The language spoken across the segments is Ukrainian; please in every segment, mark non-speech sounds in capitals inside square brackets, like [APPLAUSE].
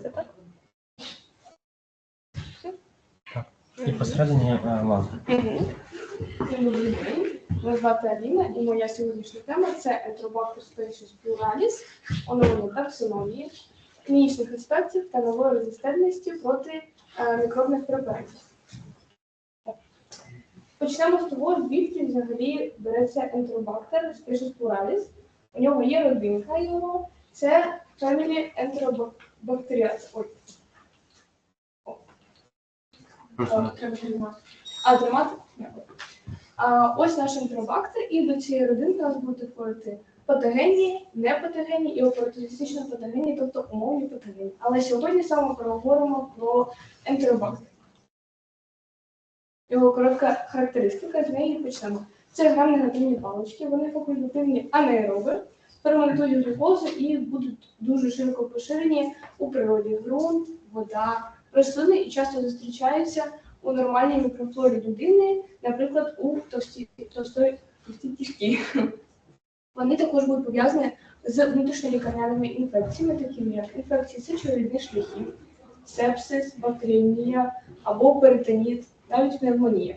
Так? І посередині е. Всім добрий день. Мене звати Аліна і моя сьогоднішня тема це Enterobacter species pluralis, оновлення таксономії, клінічних аспектів та нової резистентності проти е, мікробних препаратів. Почнемо з того, звідки взагалі береться Enterobacter species pluralis. У нього є родинка його, це family Ой, Е, треба тримати. А, тримати? А, ось наш ентеробактер, і до цієї родинки у нас будуть входити патогенні, непатогенні і опортуністично патогенні, тобто умовні патогенні. Але сьогодні саме ми поговоримо про ентеробактер. Його коротка характеристика, з неї почнемо. Це грам-негативні палички, вони факультативні анаероби, ферментують глюкозу і будуть дуже широко поширені у природі ґрунт, вода, рослини і часто зустрічаються у нормальній мікрофлорі людини, наприклад, у товсті, товстій кишки. Вони також будуть пов'язані з внутрішньолікарняними інфекціями, такими як інфекції сечовидних шляхів, сепсис, бактеріемія або перитоніт, навіть пневмонія.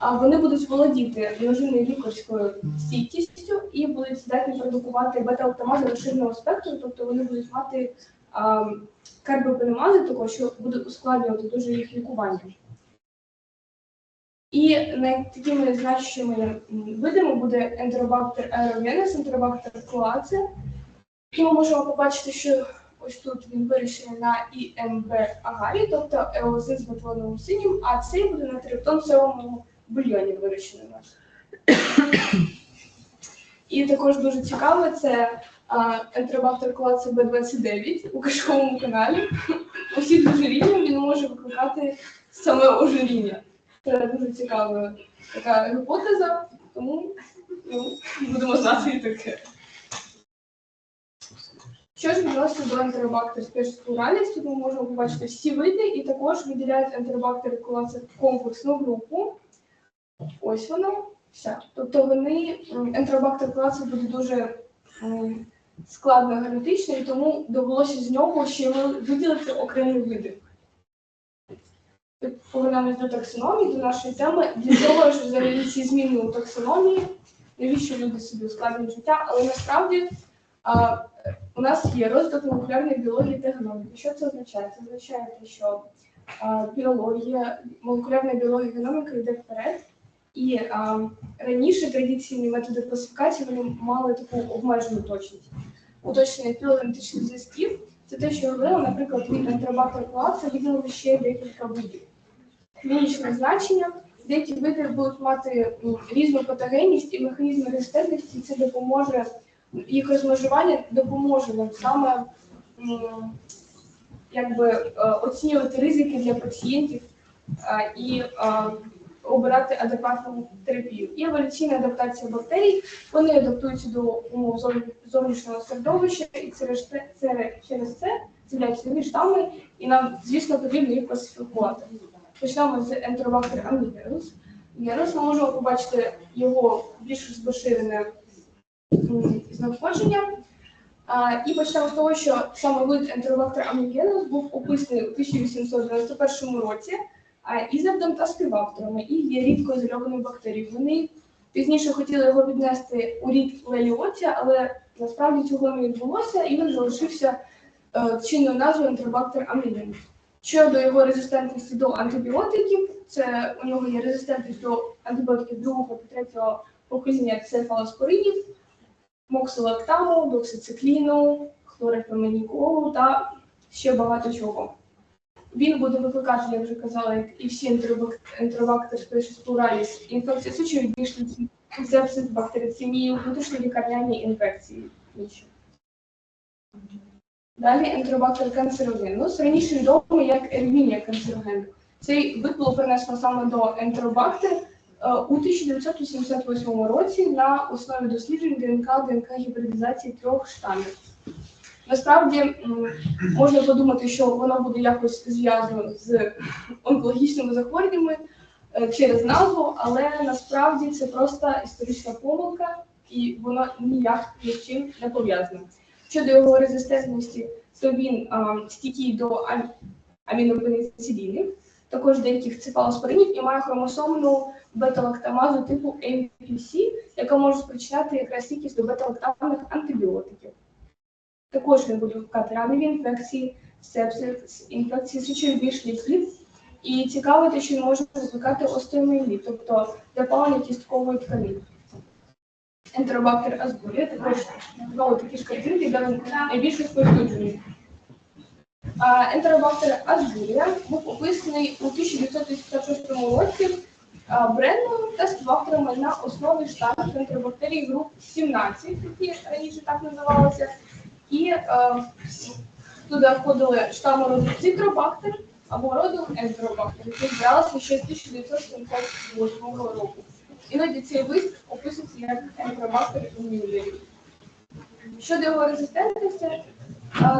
А вони будуть володіти множинною лікарською стійкістю і будуть здатні продукувати бета-оптамази розширеного спектру, тобто вони будуть мати карбопенемази, також що буде ускладнювати дуже їх лікування. І такими значущими видами буде ентеробактер аеровенес, ентеробактер клаце. І ми можемо побачити, що ось тут він вирішений на ІМБ агарі, тобто еозин з металоновим синім, а цей буде на триптонцевому бульйоні вирощений у нас. І також дуже цікаве це ентеробактер клаце Б29 у кишковому каналі. Усіх ожиріння він може викликати саме ожиріння. Це дуже цікава така гіпотеза, тому ну, будемо знати і таке. Що ж відноситься до ентеробактер pluralis, тут ми можемо побачити всі види і також виділяють ентеробактери класи комплексну групу. Ось воно, вся. Тобто вони, ентеробактер класи буде дуже складно генетично, тому довелося з нього ще виділити окремі види. Повернемось до таксономії, до нашої теми. Для того ж взагалі ці зміни у таксономії, навіщо люди собі ускладнюють життя, але насправді а, у нас є розділ молекулярної біології та геноміки. Що це означає? Це означає, що а, біологія, молекулярна біологія геноміка йде вперед. І а, раніше традиційні методи класифікації вони мали таку обмежену точність. Уточнення філогенетичних зв'язків це те, що говорила, наприклад, від ентеробактер класа виділили ще декілька видів. Клінічне значення. Деякі види будуть мати різну патогенність і механізми резистентності, це допоможе їх розмежування допоможе нам саме якби е, оцінювати ризики для пацієнтів е, і е, обирати адекватну терапію. І еволюційна адаптація бактерій вони адаптуються до умов зовнішнього середовища, і через це, через це з'являються нові штами, і нам, звісно, потрібно їх класифікувати. Почнемо з ентеробактер амнігерус. Герус ми можемо побачити його більш розпоширене знаходження. І почнемо з того, що саме вид ентеробактер амнігенус був описаний у 1891 році та співавторами і є рідко ізольованою бактерією. Вони пізніше хотіли його віднести у рід леліоція, але насправді цього не відбулося, і він залишився е, чинною назвою ентеробактер амнігенус. Щодо його резистентності до антибіотиків, це у нього є резистентність до антибіотиків другого та третього покоління цефалоспоринів, моксилактаму, доксицикліну, хлорефеменіколу та ще багато чого. Він буде викликати, як вже казала, як і всі species pluralis, інфекції сечовидних шлюзів, сепсис, бактерицемію, внутрішньолікарняні інфекції. Інші. Далі ентеробактер канцерогенус, раніше відомий як ергінія канцероген. Цей вид було перенесено саме до ентеробактер е, у 1988 році на основі досліджень ДНК ДНК гібридизації трьох штамів. Насправді можна подумати, що воно буде якось зв'язано з онкологічними захворюваннями е, через назву, але насправді це просто історична помилка, і воно ніяк ні з чим не пов'язане. Щодо його резистентності, то він стійкий до ам- амінопеніцилінів, також деяких цефалоспоринів і має хромосомну бета-лактамазу типу APC, яка може спричиняти якраз стійкість до бета-лактамних антибіотиків. Також він буде викликати раневі інфекції, сепсис, інфекції сечових шляхів. І цікаво, те, що може викликати остеоміеліт, тобто запалення кісткової тканини. Ентеробактер азбурія, також знову такі ж картинки, де він найбільш розповсюджений. Ентеробактер азбурія був описаний у 1956 році Бренном та співавторами на основі штамів ентеробактерій груп 17, які раніше так називалися, і е, туди входили штами роду цитробактер або роду ентеробактер, які збиралися ще з 1978 року. Іноді цей вид описується як ентеробактер мюллерів. Щодо його резистентності, е,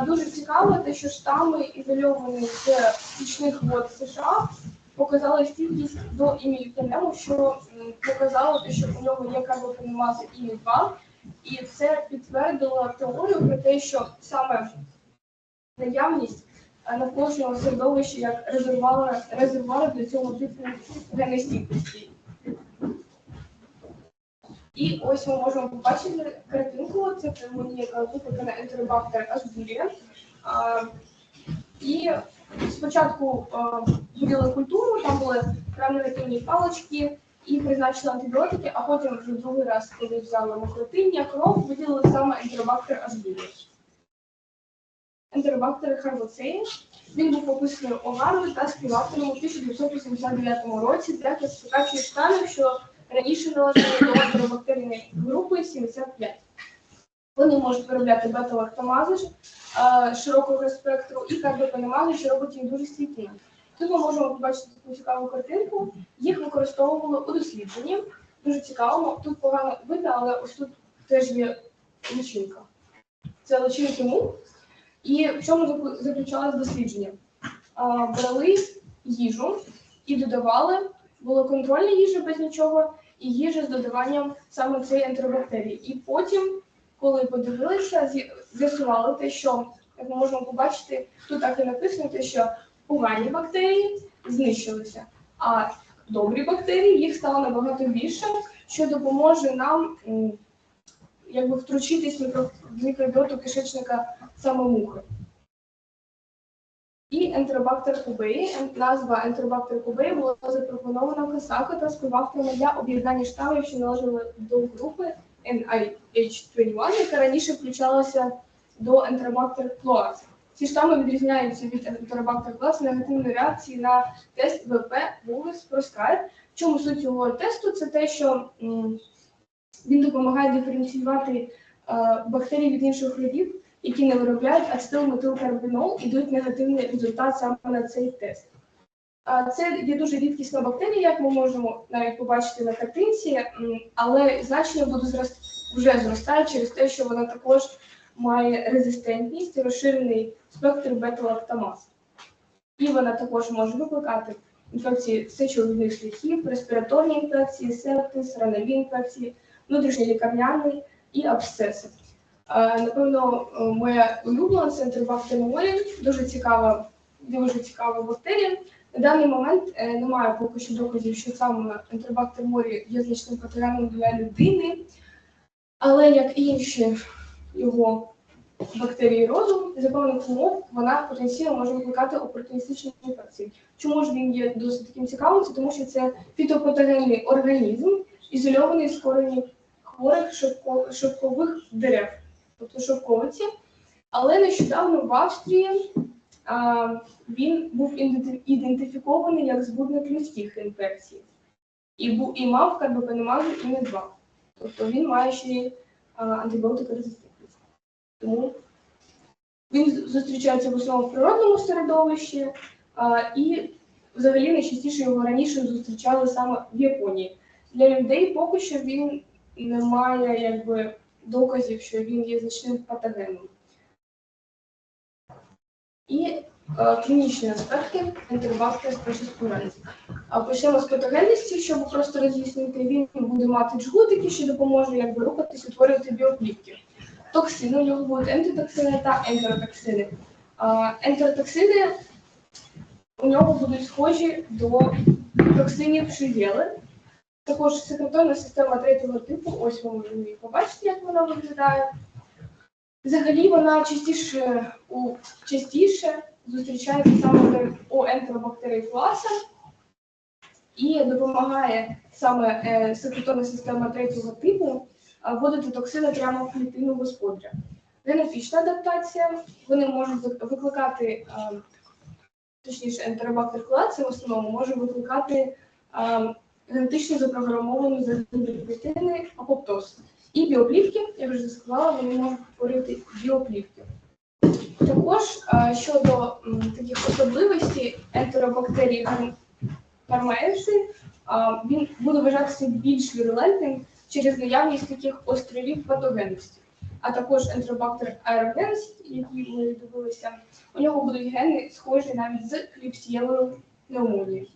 дуже цікаво, те, що штами, ізольовані з стічних вод США, показали стійкість до імітонему, що показало, те, що у нього є карбопенемази імі 2 і це підтвердило теорію про те, що саме наявність е, навколишнього середовища як резервуара, резервуара для цього типу генестійкості. І ось ми можемо побачити картинку. Це пневмонія, яка викликана ентеробактер азбурія. І спочатку виділи культуру, там були рамневітинні палички і призначили антибіотики, а потім вже другий раз, коли взяли мокротиння, кров, виділили саме ентеробактер азбурія. Ентеробактер харвоцеї. Він був описаний Огарою та співавтором у 1989 році для класифікації штамів, що раніше належали до ентеробактерійної групи 75. Вони можуть виробляти бета-лактамази е, широкого спектру і карбопенемази, що робить їх дуже стійкими. Тут ми можемо побачити таку цікаву картинку. Їх використовували у дослідженні. Дуже цікаво. Тут погано видно, але ось тут теж є личинка. Це личинки мух. І в чому заключалось дослідження? А, Брали їжу і додавали, було контрольна їжа без нічого, і їжа з додаванням саме цієї ентеробактерії. І потім, коли подивилися, з'ясували те, що, як ми можемо побачити, тут так і написано, те, що погані бактерії знищилися, а добрі бактерії їх стало набагато більше, що допоможе нам якби втручитись в мікро- в мікробіоту кишечника саме мухи. І ентеробактер кубеї, назва ентеробактер кубеї була запропонована Касако та співавторами для об'єднання штамів, що належали до групи NIH21, яка раніше включалася до ентеробактер клоас. Ці штами відрізняються від ентеробактер клоас негативної реакції на тест ВП Вулес Проскайп. В чому суть цього тесту? Це те, що він допомагає диференціювати е, бактерії від інших родів, які не виробляють ацетилметилкарбінол і дають негативний результат саме на цей тест. Це є дуже рідкісна бактерія, як ми можемо навіть побачити на картинці, але значення буде зрос- вже зростає через те, що вона також має резистентність розширений спектр бета-лактамаз. І вона також може викликати інфекції сечовидних шляхів, респіраторні інфекції, септис, раневі інфекції, внутрішньолікарняний і абсцеси. Напевно, е, моя улюблена це ентеробактер дуже цікава, дуже цікава бактерія. На даний момент е, немає поки що доказів, що саме ентеробактер морі є значним патогеном для людини, але як і інші його бактерії роду, за певних умов вона потенційно може викликати опортуністичні інфекції. Чому ж він є досить таким цікавим? Це тому що це фітопатогенний організм, ізольований з коренів хворих шовкових дерев, тобто шовковиці. Але нещодавно в Австрії а, він був ідентифікований як збудник людських інфекцій і, був, і мав карбопенемазу іми 2. Тобто він має ще антибіотикорезистентність. Тому він зустрічається в основному в природному середовищі, а, і взагалі найчастіше його раніше зустрічали саме в Японії. Для людей поки що він не має якби доказів, що він є значним патогеном. І е, клінічні аспекти ентеробактер споралізу. А почнемо з патогенності, щоб просто роз'яснити, він буде мати джгутики, що допоможе якби рухатись, утворювати біоплівки. Токсини, у нього будуть ентотоксини та ентеротоксини. Ентеротоксини у нього будуть схожі до токсинів шигели. Також секреторна система третього типу, ось ви можете її побачити, як вона виглядає. Взагалі вона частіше, у, частіше зустрічається саме у ентеробактерій класа і допомагає саме е, секреторна система третього типу вводити токсини прямо в клітину господаря. Генетична адаптація, вони можуть викликати, точніше, ентеробактер клаци в основному може викликати генетично запрограмовані загиблі клітини апоптоз. І біоплівки, як вже сказала, вони можуть творити біоплівки. Також щодо таких особливостей ентеробактерії гар- він буде вважатися більш вірулентним через наявність таких островів патогенності. А також ентеробактер аерогенс, який ми дивилися, у нього будуть гени схожі навіть з кліпсієвою пневмонією.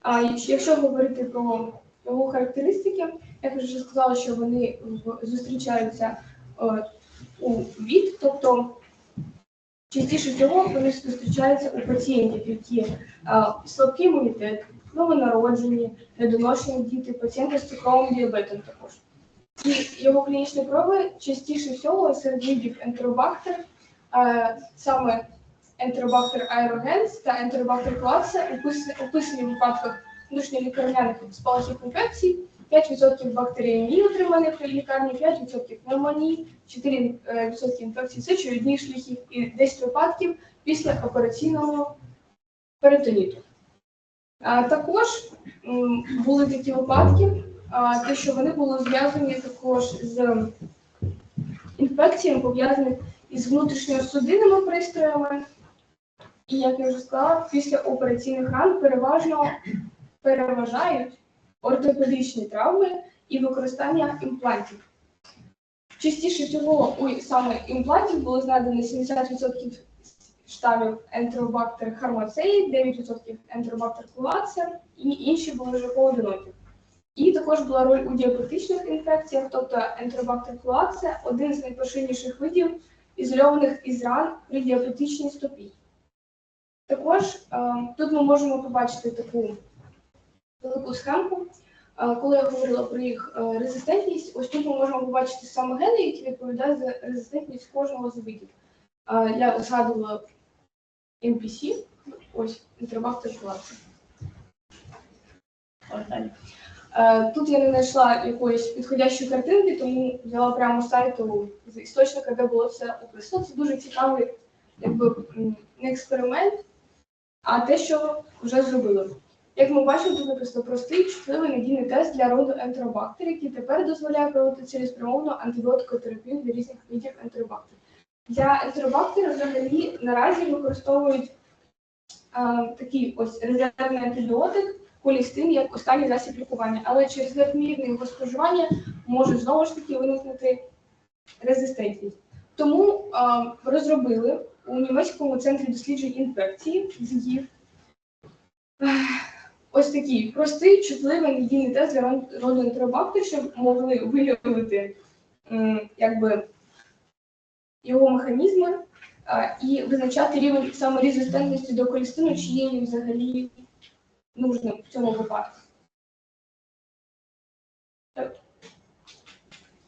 А якщо- говорити про його характеристики, як вже сказала, що вони зустрічаються е, у від, тобто частіше всього вони зустрічаються у пацієнтів, які е, слабкий імунітет, новонароджені, недоношені діти, пацієнти з цукровим діабетом також. І його клінічні прояви частіше всього серед видів ентеробактер, е, саме ентеробактер аерогенс та ентеробактер класа описані в випадках внутрішньолікарняних спалахів інфекцій, 5% бактеріємії отриманих при лікарні, 5% пневмонії, 4% інфекцій сечовідних шляхів і 10 випадків після операційного перитоніту. Також були такі випадки, те, що вони були зв'язані також з інфекціями, пов'язаних із внутрішньосудинними пристроями. І, як я вже сказала, після операційних ран переважно переважають ортопедичні травми і використання імплантів. Частіше всього у саме імплантів було знайдено 70% штамів ентеробактер хармацеї, 9% ентеробактер клуацер і інші були вже поодинокі. І також була роль у діабетичних інфекціях, тобто ентеробактер клуацер – один з найпоширеніших видів ізольованих із ран при діабетичній стопі. Також е, тут ми можемо побачити таку велику схемку. Е, Коли я говорила про їх е, резистентність, ось тут ми можемо побачити саме гени, які відповідають за резистентність кожного з видів. Я згадувала NPC, ось. Ось далі. Е, Тут я не знайшла якоїсь підходящої картинки, тому взяла прямо з сайту з істочника, де було все описано. Це дуже цікавий якби, не експеримент, а те, що вже зробили. Як ми бачимо, тут написано простий, чутливий надійний тест для роду ентеробактер, який тепер дозволяє проводити цілеспрямовану антибіотикотерапію для різних видів ентеробактер. Для ентеробактера взагалі наразі використовують а, такий ось резервний антибіотик колістин як останній засіб лікування, але через надмірне його споживання може знову ж таки виникнути резистентність. Тому а, розробили у німецькому центрі досліджень інфекції ЗІВ ось такий простий, чутливий надійний тест для роду ентеробактер, щоб могли виявити якби, його механізми і визначати рівень саме резистентності до колістину, чи є він взагалі нужним в цьому випадку.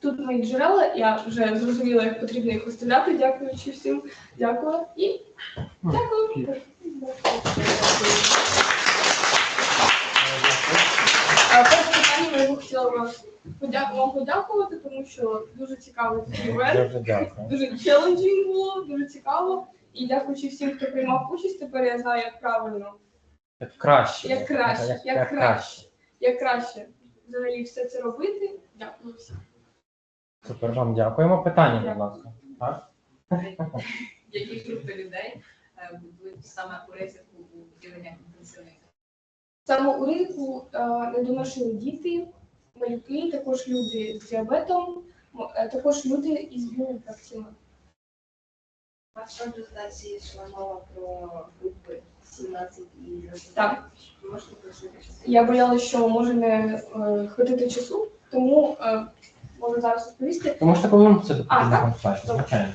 Тут мої джерела, я вже зрозуміла, як потрібно їх виставляти. Дякуючи всім. Дякую і дякую. Хотіла вас вам подякувати, тому що дуже цікавий цей івент. Дуже дякую. Дуже челенджінг було, дуже цікаво. І дякуючи всім, хто приймав участь, тепер я знаю, як правильно, Як краще. Як краще, Як, як як краще. як краще взагалі все це робити. Дякую всім. Супер, вам дякуємо. Питання, будь ласка. Так? які групи людей е, будуть саме у ризику у відділеннях інтенсивних. Саме у ринку е, недоношені діти, малюки, також люди з діабетом, е, також люди із біоінфекціями. У вашій презентації йшла мова про групи 17 і за Так. Можете пояснити, що? Я боялася, що може не е, хватити часу, тому е, можу зараз розповісти. Ви можете повернутися до А, так? звичайно.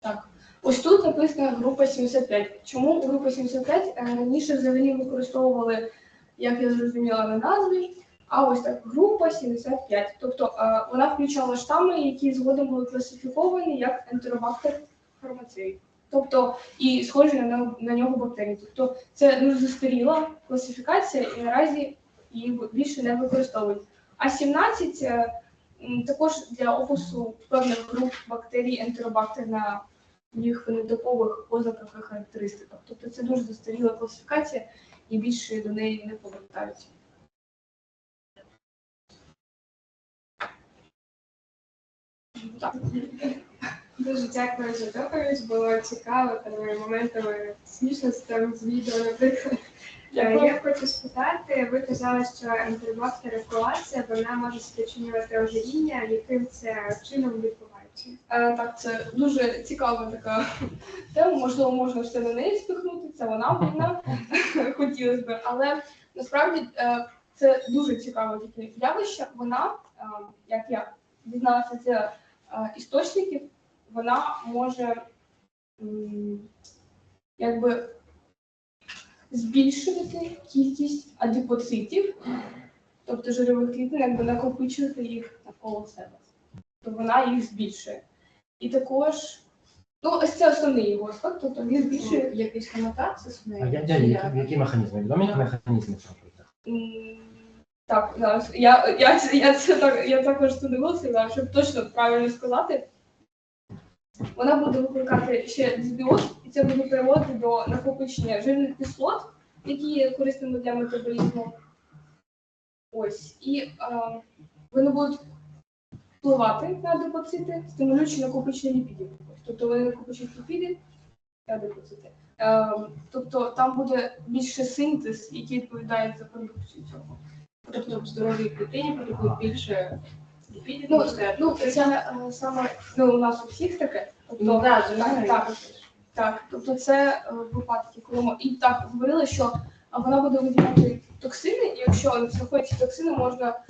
Так, ось тут написана група 75. Чому група 75 Е, раніше взагалі використовували, як я зрозуміла на назві, а ось так група 75. Тобто е, вона включала штами, які згодом були класифіковані як ентеробактер фармацеї. Тобто і схожі на, на нього бактерії. Тобто це дуже застаріла класифікація, і наразі її більше не використовують. А 17 е, також для опису певних груп бактерій ентеробактер на їх фенотипових ознаках і характеристиках. Тобто це дуже застаріла класифікація і більше до неї не повертаються. Так. Дуже дякую за доповідь. Було цікаво, там моментами смішно з там з відео, наприклад. Е, Я хочу спитати, ви казали, що ентеробактерикулація вона може спричинювати ожиріння, яким це чином відбувається? Е, так, це дуже цікава така [LAUGHS] тема. Можливо, можна все на неї спихнути. Це вона вона [LAUGHS] хотілося б. Але насправді е, це дуже цікаве таке явище. Вона, е, як я дізналася, це істочників, вона може якби збільшувати кількість адипоцитів, тобто жирових клітин, якби накопичувати їх навколо себе. Тобто вона їх збільшує. І також, ну, ось це основний його аспект, тобто він збільшує Якийсь конотація з А нею? я, я, які, механізми? Відомі які механізми процесу? Так, зараз. Я, я, я, це так, я також подивилася, щоб точно правильно сказати. Вона буде викликати ще дисбіоз, і це буде приводити до накопичення жирних кислот, які є корисними для метаболізму. Ось. І е, вони будуть впливати на адипоцити, стимулюючи накопичення ліпідів. Тобто вони накопичують ліпіди і адипоцити. Е, тобто там буде більше синтез, який відповідає за продукцію цього. Тобто в здоровій клітині потребують більше ліпідів, Ну, ну це е, саме ну, у нас у всіх таке. Тобто, Ну, да, так, так, так, тобто це е, випадки, коли ми і так говорили, що е, вона буде виділяти токсини, і якщо знаходяться токсини, можна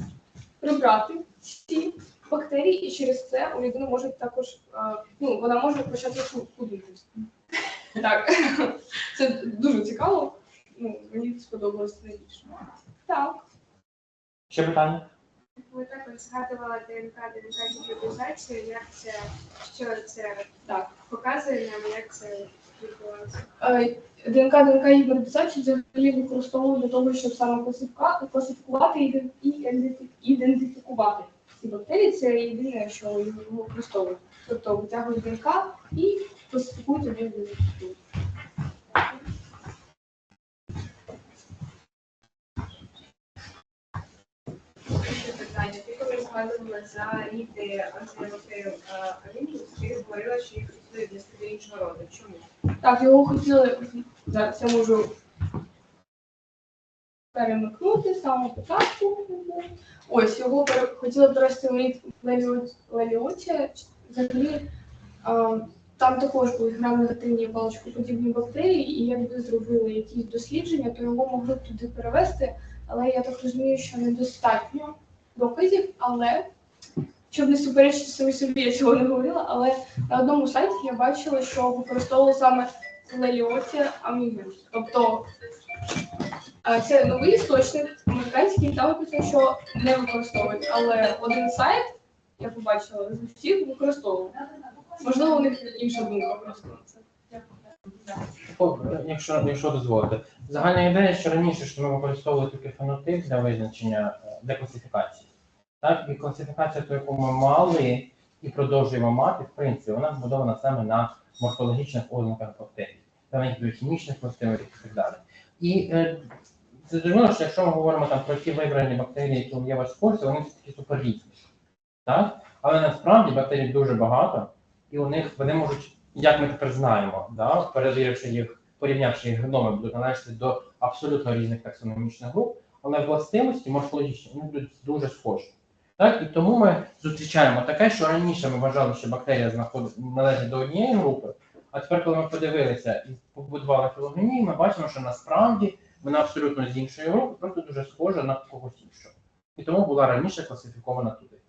прибрати ці бактерії, і через це у людини може також е, ну вона може почати ху- [LAUGHS] Так, це дуже цікаво. Ну мені сподобалось найбільше. Так. Ще питання? Ви також згадували ДНК, ДНК гібридизацію, як це, що це Так. показує нам, як це відбувається? Е, ДНК ДНК гібридизацію взагалі використовують для того, щоб саме класифікувати і ідентифікувати ці бактерії. Це єдине, що їх використовують. Тобто витягують ДНК і класифікують. Ти коли згадувала за ріди антибактерів алінів, ти говорила, що їх хотіли до іншого роду. Чому? Так, його хотіли зараз я можу перемикнути самого початку. Ось його хотіли перевести Леліоція. Взагалі там також були грамнегативні паличкоподібні бактерії, і якби зробили якісь дослідження, то його могли б туди перевести. Але я так розумію, що недостатньо доказів, але щоб не суперечити самі собі, я цього не говорила, але на одному сайті я бачила, що використовували саме леліоція амігус. Тобто це новий істочник американський, там написано, що не використовують. Але один сайт я побачила з усіх використовував. Можливо, у них інша думка просто. на. Якщо, якщо дозволите. Загальна ідея, що раніше що ми використовували тільки фенотип для визначення е, для класифікації. Так, і класифікація, ту, яку ми мали і продовжуємо мати, в принципі, вона збудована саме на морфологічних ознаках бактерій, та біохімічних властивостях і так далі. І е, це зрозуміло, що якщо ми говоримо там про ті вибрані бактерії, які є в вашій курсі, вони все такі суперрізні. Так? Але насправді бактерій дуже багато, і у них вони можуть, як ми тепер знаємо, да, перевіривши їх, порівнявши їх геноми, будуть належати до абсолютно різних таксономічних груп, але властивості морфологічні вони будуть дуже схожі. Так? І тому ми зустрічаємо таке, що раніше ми вважали, що бактерія знаходить належить до однієї групи, А тепер, коли ми подивилися і побудували філогенію, ми бачимо, що насправді вона абсолютно з іншої групи, просто дуже схожа на когось іншого. І тому була раніше класифікована туди.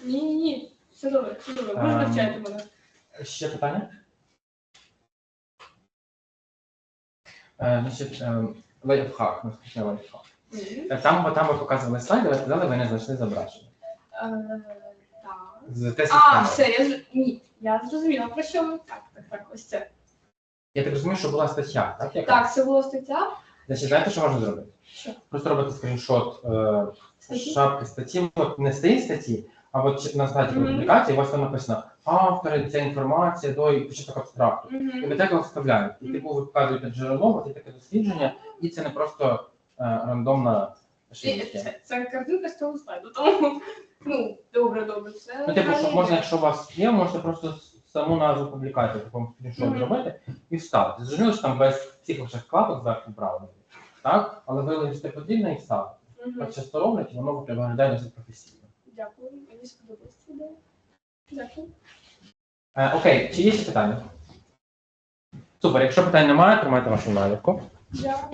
Ні, ні, ні. Все добре, все добре. Ви ж Ем. навчаєте мене. Ще питання? Е, значить, е, лайфхак, наступний лайфхак. Е, Там, там ви показували слайди, ви сказали, ви не знайшли зображення. Е, Так. З тест А, все, я ні, я зрозуміла, про що ви. Так, так, так, ось це. Я так розумію, що була стаття, так? Яка? Так, це була стаття. Значить, знаєте, що можна зробити? Що? Просто робити скріншот е, Статті? шапки статті, от не стоїть статті, а от на сайті Мгм. публікації у вас там написано автори, ця інформація, до і початок абстракту. І Мгм. ви так його вставляєте. І типу ви вказуєте джерело, от є таке дослідження, і це не просто е, рандомна І шрифт. Це, це картинка з цього слайду, тому ну, добре, добре. Це Ну, типу, що можна, якщо у вас є, можете просто саму назву публікації такому скріншот Мгм. зробити і вставити. Зрозуміло, що там без всіх ваших вкладок зверху право. Так? Але ви лише потрібно і вставити. Мгм. Так часто роблять, і воно виглядає досить професійно. Дякую, мені ця ідея. Дякую. Е, окей, чи є ще питання? Супер, якщо питань немає, тримайте вашу наліпку. Дякую.